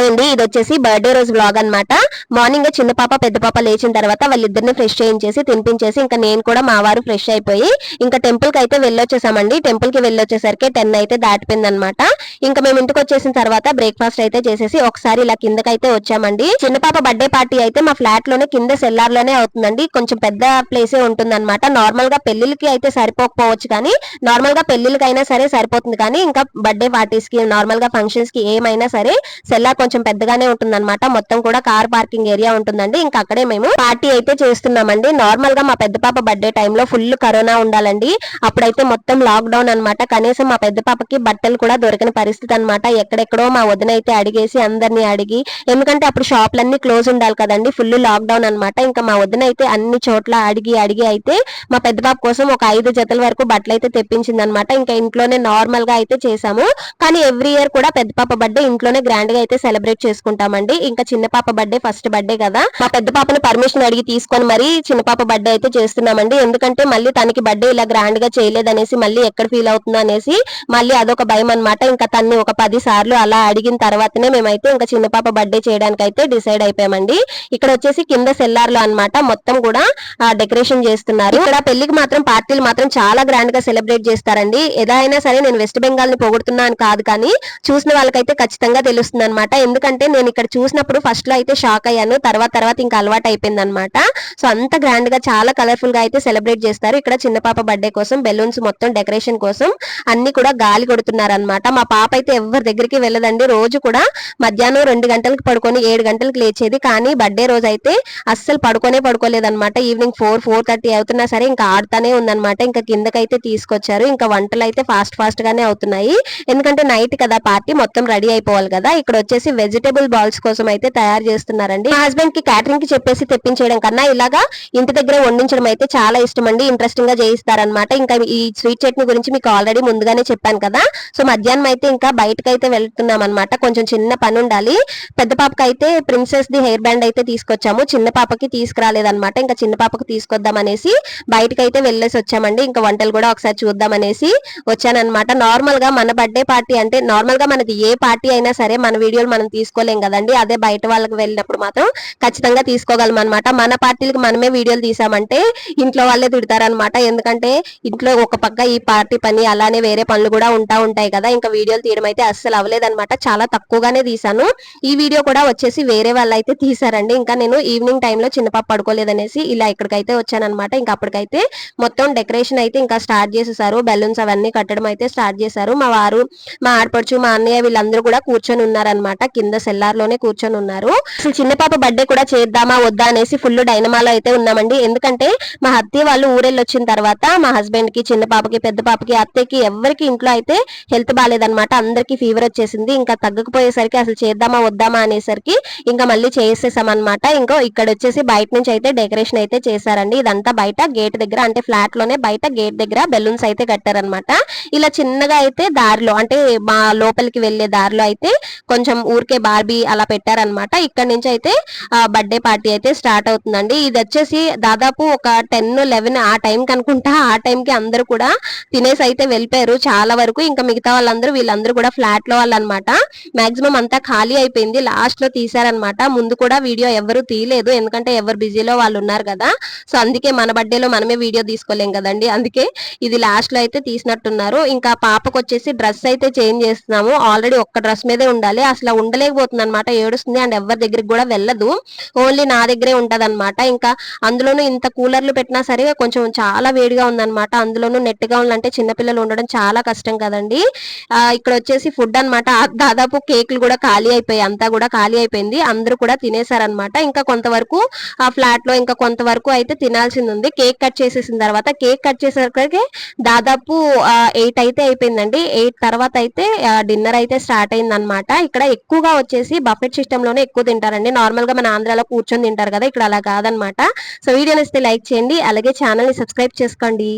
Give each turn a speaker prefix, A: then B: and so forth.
A: Hi అండి. ఇది వచ్చేసి బర్త్డే రోజు బ్లాగ్ అన్నమాట. మార్నింగ్ చిన్న పాప పెద్ద పాప లేచిన తర్వాత వాళ్ళిద్దరిని ఫ్రెష్ చేయించేసి తినిపించేసి ఇంకా నేను కూడా మా వారు ఫ్రెష్ అయిపోయి ఇంకా టెంపుల్కి అయితే వెళ్ళొచ్చేసామండి. టెంపుల్కి వెళ్ళొచ్చేసరికి టెన్ అయితే దాటిపోయింది అనమాట ఇంకా మేము ఇంటికి వచ్చేసిన తర్వాత బ్రేక్ఫాస్ట్ అయితే చేసేసి ఒకసారి ఇలా కిందకైతే వచ్చామండి. చిన్న పాప బర్త్డే పార్టీ అయితే మా ఫ్లాట్లోనే కింద సెల్లార్లోనే అవుతుందండి. కొంచెం పెద్ద ప్లేసే ఉంటుంది అనమాట నార్మల్గా పెళ్ళికి అయితే సరిపోకపోవచ్చు కానీ నార్మల్గా పెళ్ళికైనా సరే సరిపోతుంది కానీ ఇంకా బర్త్డే పార్టీస్కి నార్మల్గా ఫంక్షన్స్కి ఏమైనా సరే సెల్లార్ కొంచెం కొంచెం పెద్దగానే ఉంటుంది అనమాట మొత్తం కూడా కార్ పార్కింగ్ ఏరియా ఉంటుందండి. ఇంకా అక్కడే మేము పార్టీ అయితే చేస్తున్నామండి. నార్మల్గా మా పెద్ద పాప బర్త్డే టైంలో ఫుల్ కరోనా ఉండాలండి. అప్పుడైతే మొత్తం లాక్ డౌన్ అనమాట కనీసం మా పెద్ద పాపకి బట్టలు కూడా దొరికిన పరిస్థితి అనమాట ఎక్కడెక్కడో మా వదిన అయితే అడిగేసి అందరినీ అడిగి ఎందుకంటే అప్పుడు షాపులన్నీ క్లోజ్ ఉండాలి కదండి. ఫుల్ లాక్ డౌన్ అనమాట ఇంకా మా వదిన అయితే అన్ని చోట్ల అడిగి అడిగి అయితే మా పెద్ద పాప కోసం ఒక ఐదు జతల వరకు బట్టలు అయితే తెప్పించింది అనమాట ఇంకా ఇంట్లోనే నార్మల్గా అయితే చేసాము కానీ ఎవ్రీ ఇయర్ కూడా పెద్ద పాప బర్త్డే ఇంట్లోనే గ్రాండ్గా అయితే సెలబ్రేట్ చేసుకుంటామండి. ఇంకా చిన్న పాప బర్త్డే ఫస్ట్ బర్త్డే కదా. మా పెద్ద పాపను పర్మిషన్ అడిగి తీసుకొని మరి చిన్న పాప బర్త్డే అయితే చేస్తున్నామండి. ఎందుకంటే మళ్ళీ తనకి బర్త్డే ఇలా గ్రాండ్గా చేయలేదనేసి మళ్ళీ ఎక్కడ ఫీల్ అవుతుందో అనేసి మళ్ళీ అదొక భయం అనమాట ఇంకా తన్ని ఒక పది సార్లు అలా అడిగిన తర్వాతనే మేమైతే ఇంకా చిన్న పాప బర్త్డే చేయడానికి అయితే డిసైడ్ అయిపోయామండి. ఇక్కడ వచ్చేసి కింద సెల్లార్లో అనమాట మొత్తం కూడా డెకరేషన్ చేస్తున్నారు. ఇక్కడ పెళ్ళికి మాత్రం పార్టీలు మాత్రం చాలా గ్రాండ్గా సెలబ్రేట్ చేస్తారండి. ఎలా అయినా సరే నేను వెస్ట్ బెంగాల్ని పొగుడుతున్నాను కాదు కానీ చూసిన వాళ్ళకైతే ఖచ్చితంగా తెలుస్తుంది అనమాట ఎందుకంటే నేను ఇక్కడ చూసినప్పుడు ఫస్ట్లో అయితే షాక్ అయ్యాను. తర్వాత తర్వాత ఇంకా అలవాటు అయిపోయింది అనమాట సో అంత గ్రాండ్గా చాలా కలర్ఫుల్గా అయితే సెలబ్రేట్ చేస్తారు. ఇక్కడ చిన్న పాప బర్త్డే కోసం బెలూన్స్ మొత్తం డెకరేషన్ కోసం అన్ని కూడా గాలి కొడుతున్నారు అనమాట మా పాప అయితే ఎవరి దగ్గరికి వెళ్ళదండి. రోజు కూడా మధ్యాహ్నం రెండు గంటలకు పడుకొని ఏడు గంటలకు లేచేది. కానీ బర్త్డే రోజు అయితే అస్సలు పడుకోనే పడుకోలేదన్నమాట ఈవినింగ్ ఫోర్ ఫోర్ థర్టీ అవుతున్నా సరే ఇంకా ఆడుతానే ఉందన్నమాట ఇంకా కిందకైతే తీసుకొచ్చారు. ఇంకా వంటలు అయితే ఫాస్ట్ ఫాస్ట్ గానే అవుతున్నాయి. ఎందుకంటే నైట్ కదా పార్టీ మొత్తం రెడీ అయిపోవాలి కదా. ఇక్కడ వచ్చేసి వెజిటేబుల్ బాల్స్ కోసం అయితే తయారు చేస్తున్నారండి. హస్బెండ్కి క్యాటరింగ్కి చెప్పేసి తెప్పించేయడం కన్నా ఇలాగా ఇంటి దగ్గర వండించడం అయితే చాలా ఇష్టం అండి ఇంట్రెస్టింగ్గా చేయిస్తారనమాట ఇంకా ఈ స్వీట్ చట్నీ గురించి మీకు ఆల్రెడీ ముందుగానే చెప్పాను కదా. సో మధ్యాహ్నం అయితే ఇంకా బయటకైతే అయితే వెళ్తున్నాం అనమాట కొంచెం చిన్న పని ఉండాలి పెద్ద పాపకి అయితే ప్రిన్సెస్ ది హెయిర్ బ్యాండ్ అయితే తీసుకొచ్చాము. చిన్న పాపకి తీసుకురాలేదనమాట ఇంకా చిన్న పాపకి తీసుకొద్దాం అనేసి బయటకు అయితే వెళ్ళేసి వచ్చామండి. ఇంకా వంటలు కూడా ఒకసారి చూద్దాం అనేసి వచ్చానమాట నార్మల్గా మన బర్త్డే పార్టీ అంటే నార్మల్గా మనది ఏ పార్టీ అయినా సరే మన వీడియోలు మనం మనం తీసుకోలేం కదండి. అదే బయట వాళ్ళకి వెళ్ళినప్పుడు మాత్రం ఖచ్చితంగా తీసుకోగలం అనమాట మన పార్టీలకు మనమే వీడియోలు తీసామంటే ఇంట్లో వాళ్ళే తిడతారనమాట ఎందుకంటే ఇంట్లో ఒక పక్క ఈ పార్టీ పని అలానే వేరే పనులు కూడా ఉంటా ఉంటాయి కదా. ఇంకా వీడియోలు తీయడం అయితే అస్సలు అవ్వలేదన్నమాట. చాలా తక్కువగానే తీసాను. ఈ వీడియో కూడా వచ్చేసి వేరే వాళ్ళు అయితే తీసారండి. ఇంకా నేను ఈవినింగ్ టైంలో చిన్నపాప పడుకోలేదనేసి ఇలా ఇక్కడికైతే వచ్చానమాట ఇంకా అప్పటికైతే మొత్తం డెకరేషన్ అయితే ఇంకా స్టార్ట్ చేసేసారు. బెలూన్స్ అవన్నీ కట్టడం అయితే స్టార్ట్ చేశారు. మా వారు మా ఆడపడుచు మా అన్నయ్య వీళ్ళందరూ కూడా కూర్చొని ఉన్నారనమాట కింద సెల్లార్లోనే కూర్చొని ఉన్నారు. అసలు చిన్న పాప బర్త్డే కూడా చేద్దామా వద్దా అనేసి ఫుల్ డైనమాలో అయితే ఉన్నామండి. ఎందుకంటే మా అత్తయ్య వాళ్ళు ఊరెళ్ళి వచ్చిన తర్వాత మా హస్బెండ్కి చిన్న పాపకి పెద్ద పాపకి అత్తయ్యకి ఎవరికి ఇంట్లో అయితే హెల్త్ బాగాలేదనమాట అందరికి ఫీవర్ వచ్చేసింది. ఇంకా తగ్గకపోయేసరికి అసలు చేద్దామా వద్దామా అనేసరికి ఇంకా మళ్ళీ చేసేసామన్నమాట. ఇంకా ఇక్కడ వచ్చేసి బయట నుంచి అయితే డెకరేషన్ అయితే చేశారండి. ఇదంతా బయట గేట్ దగ్గర అంటే ఫ్లాట్లోనే బయట గేట్ దగ్గర బెలూన్స్ అయితే కట్టారనమాట ఇలా చిన్నగా అయితే దారిలో అంటే మా లోపలికి వెళ్ళే దారిలో అయితే కొంచెం ఊరికే బార్బీ అలా పెట్టారనమాట. ఇక్కడ నుంచి అయితే బర్త్డే పార్టీ అయితే స్టార్ట్ అవుతుందండి. ఇది వచ్చేసి దాదాపు ఒక టెన్ లెవెన్ ఆ టైం కనుకుంటా. ఆ టైంకి అందరూ కూడా తినేసి అయితే వెళ్ళిపోయారు. చాలా వరకు ఇంకా మిగతా వాళ్ళందరూ వీళ్ళందరూ కూడా ఫ్లాట్లో వాళ్ళనమాట. మాక్సిమం అంతా ఖాళీ అయిపోయింది. లాస్ట్లో తీసారనమాట ముందు కూడా వీడియో ఎవరు తీయలేదు. ఎందుకంటే ఎవరు బిజీలో వాళ్ళు ఉన్నారు కదా. సో అందుకే మన బర్త్డేలో మనమే వీడియో తీసుకోలేం కదండి. అందుకే ఇది లాస్ట్లో అయితే తీసినట్టున్నారు. ఇంకా పాపకు వచ్చేసి డ్రెస్ అయితే చేంజ్ చేస్తున్నాము. ఆల్రెడీ ఒక్క డ్రెస్ మీదే ఉండాలి. అసలు ఉండలేకపోతుంది అనమాట ఏడుస్తుంది అండ్ ఎవరి దగ్గరికి కూడా వెళ్ళదు. ఓన్లీ నా దగ్గరే ఉంటది అనమాట ఇంకా అందులోనూ ఇంత కూలర్లు పెట్టినా సరే కొంచెం చాలా వేడిగా ఉందన్నమాట. అందులోనూ నెట్గా ఉండాలంటే ఉందంటే చిన్నపిల్లలు ఉండడం చాలా కష్టం కదండి. ఇక్కడ వచ్చేసి ఫుడ్ అనమాట దాదాపు కేకులు కూడా ఖాళీ అయిపోయాయి. అంతా కూడా ఖాళీ అయిపోయింది. అందరూ కూడా తినేసారనమాట ఇంకా కొంతవరకు ఆ ఫ్లాట్లో ఇంకా కొంతవరకు అయితే తినాల్సింది ఉంది. కేక్ కట్ చేసేసిన తర్వాత కేక్ కట్ చేసేసరికి దాదాపు ఎయిట్ అయితే అయిపోయిందండి. ఎయిట్ తర్వాత అయితే డిన్నర్ అయితే స్టార్ట్ అయింది అనమాట ఇక్కడ ఎక్కువగా వచ్చేసి బఫెట్ సిస్టమ్లోనే ఎక్కువ తింటారండి. నార్మల్గా మన ఆంధ్రాలో కూర్చొని తింటారు కదా ఇక్కడ అలా కాదనమాట. సో వీడియోని ఇస్తే లైక్ చేయండి. అలాగే ఛానల్ని సబ్స్క్రైబ్ చేసుకోండి.